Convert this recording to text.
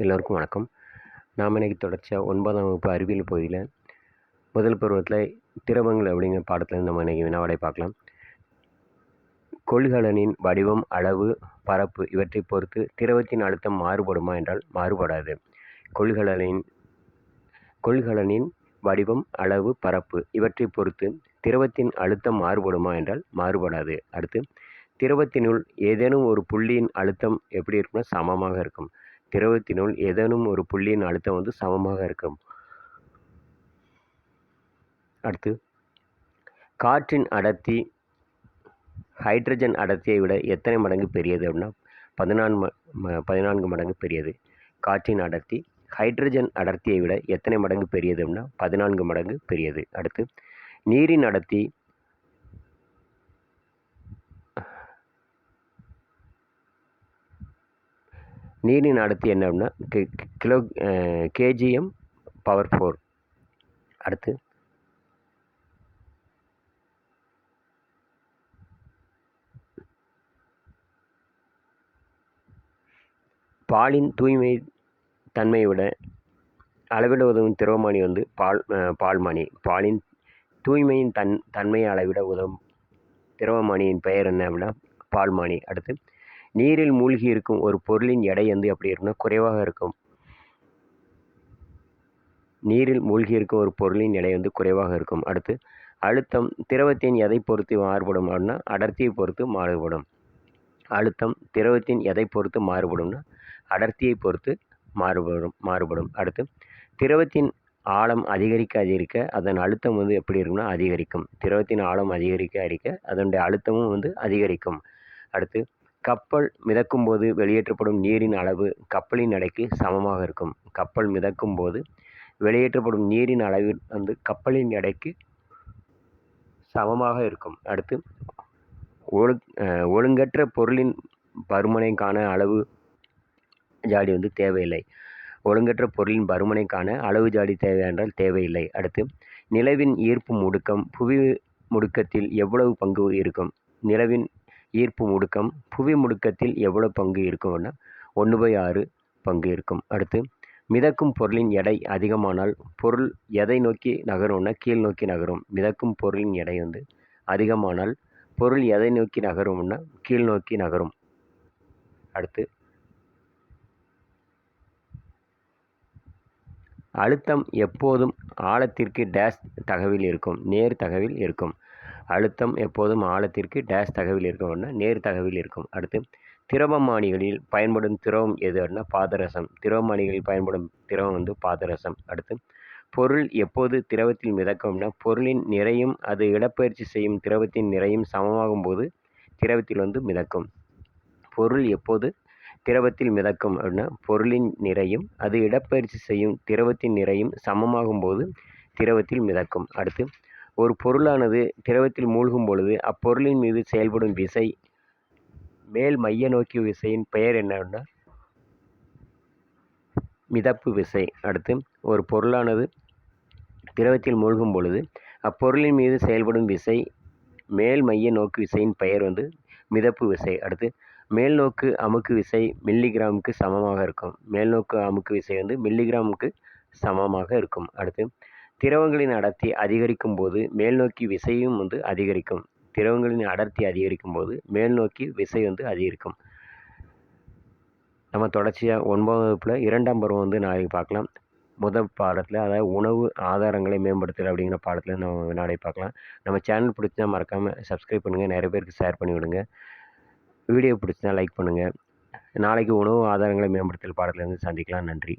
எல்லோருக்கும் வணக்கம். நாம் இன்னைக்கு தொடர்ச்சியாக ஒன்பதாம் வகுப்பு அறிவியல் பகுதியில் முதல் பருவத்தில் திரவங்கள் அப்படிங்கிற பாடத்தில் நம்ம இன்றைக்கி வினாவடை பார்க்கலாம். கொள்கலனின் வடிவம் அளவு பரப்பு இவற்றை பொறுத்து திரவத்தின் அழுத்தம் மாறுபடுமா என்றால் மாறுபடாது. கொள்கலனின் கொள்கலனின் வடிவம் அளவு பரப்பு இவற்றை பொறுத்து திரவத்தின் அழுத்தம் மாறுபடுமா என்றால் மாறுபடாது. அடுத்து திரவத்தினுள் ஏதேனும் ஒரு புள்ளியின் அழுத்தம் எப்படி இருக்கும்னா சமமாக இருக்கும். திரவத்தினுள் ஏதேனும் ஒரு புள்ளியின் அழுத்தம் வந்து சமமாக இருக்கும். அடுத்து காற்றின் அடர்த்தி ஹைட்ரஜன் அடர்த்தியை விட எத்தனை மடங்கு பெரியது அப்படின்னா பதினான்கு ம பதினான்கு மடங்கு பெரியது. காற்றின் அடர்த்தி ஹைட்ரஜன் அடர்த்தியை விட எத்தனை மடங்கு பெரியது அப்படின்னா பதினான்கு மடங்கு பெரியது. அடுத்து நீரின் அடர்த்தி நீரின் அடர்த்தி என்ன அப்படின்னா கி கிலோ கேஜிஎம் பவர் ஃபோர். அடுத்து. பாலின் தூய்மை தன்மையை விட அளவிட உதவும் திரவமானி வந்து பால் பால்மானி. பாலின் தூய்மையின் தன் தன்மையை அளவிட உதவும் திரவமானியின் பெயர் என்ன அப்படின்னா பால்மானி. அடுத்து. நீரில் மூழ்கி இருக்கும் ஒரு பொருளின் எடை வந்து எப்படி இருக்குன்னா குறைவாக இருக்கும். நீரில் மூழ்கி இருக்கும் ஒரு பொருளின் எடை வந்து குறைவாக இருக்கும். அடுத்து அழுத்தம் திரவத்தின் எதை பொறுத்து மாறுபடும் அப்படின்னா அடர்த்தியை பொறுத்து மாறுபடும். அழுத்தம் திரவத்தின் எதை பொறுத்து மாறுபடும்னா அடர்த்தியை பொறுத்து மாறுபடும் மாறுபடும். அடுத்து திரவத்தின் ஆழம் அதிகரிக்க அதிகரிக்க அதன் அழுத்தம் வந்து எப்படி இருக்கும்னா அதிகரிக்கும். திரவத்தின் ஆழம் அதிகரிக்க அடிக்க அதனுடைய அழுத்தமும் வந்து அதிகரிக்கும். அடுத்து கப்பல் மிதக்கும் போது வெளியேற்றப்படும் நீரின் அளவு கப்பலின் எடைக்கு சமமாக இருக்கும். கப்பல் மிதக்கும் போது வெளியேற்றப்படும் நீரின் அளவு வந்து கப்பலின் எடைக்கு சமமாக இருக்கும். அடுத்து ஒழு ஒழுங்கற்ற பொருளின் பருமனைக்கான அளவு ஜாடி வந்து தேவையில்லை. ஒழுங்கற்ற பொருளின் பருமனைக்கான அளவு ஜாடி தேவை என்றால் தேவையில்லை. அடுத்து நிலவின் ஈர்ப்பு முடுக்கம் புவி முடுக்கத்தில் எவ்வளவு பங்கு இருக்கும்? நிலவின் ஈர்ப்பு முடுக்கம் புவி முடுக்கத்தில் எவ்வளவு பங்கு இருக்கும்னா ஒன்று பை ஆறு பங்கு இருக்கும். அடுத்து மிதக்கும் பொருளின் எடை அதிகமானால் பொருள் எதை நோக்கி நகரும்னா கீழ் நோக்கி நகரும். மிதக்கும் பொருளின் எடை வந்து அதிகமானால் பொருள் எதை நோக்கி நகரும்னா கீழ் நோக்கி நகரும். அடுத்து அழுத்தம் எப்போதும் ஆழத்திற்கு டேஷ் தகவில் இருக்கும் நேர் தகவில் இருக்கும். அழுத்தம் எப்போதும் ஆழத்திற்கு டேஷ் தகவில் இருக்கும்னா நேர் தகவில் இருக்கும். அடுத்து திரவமானிகளில் பயன்படும் திரவம் எது அப்படின்னா பாதரசம். திரவமானிகளில் பயன்படும் திரவம் வந்து பாதரசம். அடுத்து பொருள் எப்போது திரவத்தில் மிதக்கும்னா பொருளின் நிறையும் அது இடப்பெயர்ச்சி செய்யும் திரவத்தின் நிறையும் சமமாகும் போது திரவத்தில் வந்து மிதக்கும். பொருள் எப்போது திரவத்தில் மிதக்கும் அப்படின்னா பொருளின் நிறையும் அது இடப்பெயர்ச்சி செய்யும் திரவத்தின் நிறையும் சமமாகும் போது திரவத்தில் மிதக்கும். அடுத்து ஒரு பொருளானது திரவத்தில் மூழ்கும் பொழுது அப்பொருளின் மீது செயல்படும் விசை மேல் மைய நோக்கி விசையின் பெயர் என்னன்னா மிதப்பு விசை. அடுத்து ஒரு பொருளானது திரவத்தில் மூழ்கும் பொழுது அப்பொருளின் மீது செயல்படும் விசை மேல் மைய நோக்கு விசையின் பெயர் வந்து மிதப்பு விசை. அடுத்து மேல் நோக்கு அமுக்கு விசை மில்லிகிராமுக்கு சமமாக இருக்கும். மேல் நோக்கு அமுக்கு விசை வந்து மில்லிகிராமுக்கு சமமாக இருக்கும். அடுத்து திரவங்களின் அடர்த்தி அதிகரிக்கும் போது மேல்நோக்கி விசையும் வந்து அதிகரிக்கும். திரவங்களின் அடர்த்தி அதிகரிக்கும் போது மேல்நோக்கி விசை வந்து அதிகரிக்கும். நம்ம தொடர்ச்சியாக ஒன்பதாம் வகுப்பில் இரண்டாம் பருவம் வந்து நாளைக்கு பார்க்கலாம். முதல் பாடத்தில் அதாவது உணவு ஆதாரங்களை மேம்படுத்தல் அப்படிங்கிற பாடத்தில் நம்ம வினாடி பார்க்கலாம். நம்ம சேனல் பிடிச்சினா மறக்காமல் சப்ஸ்கிரைப் பண்ணுங்கள் நிறைய பேருக்கு ஷேர் பண்ணி விடுங்க. வீடியோ பிடிச்சினா லைக் பண்ணுங்கள் நாளைக்கு உணவு ஆதாரங்களை மேம்படுத்தல் பாடத்திலேருந்து சந்திக்கலாம். நன்றி.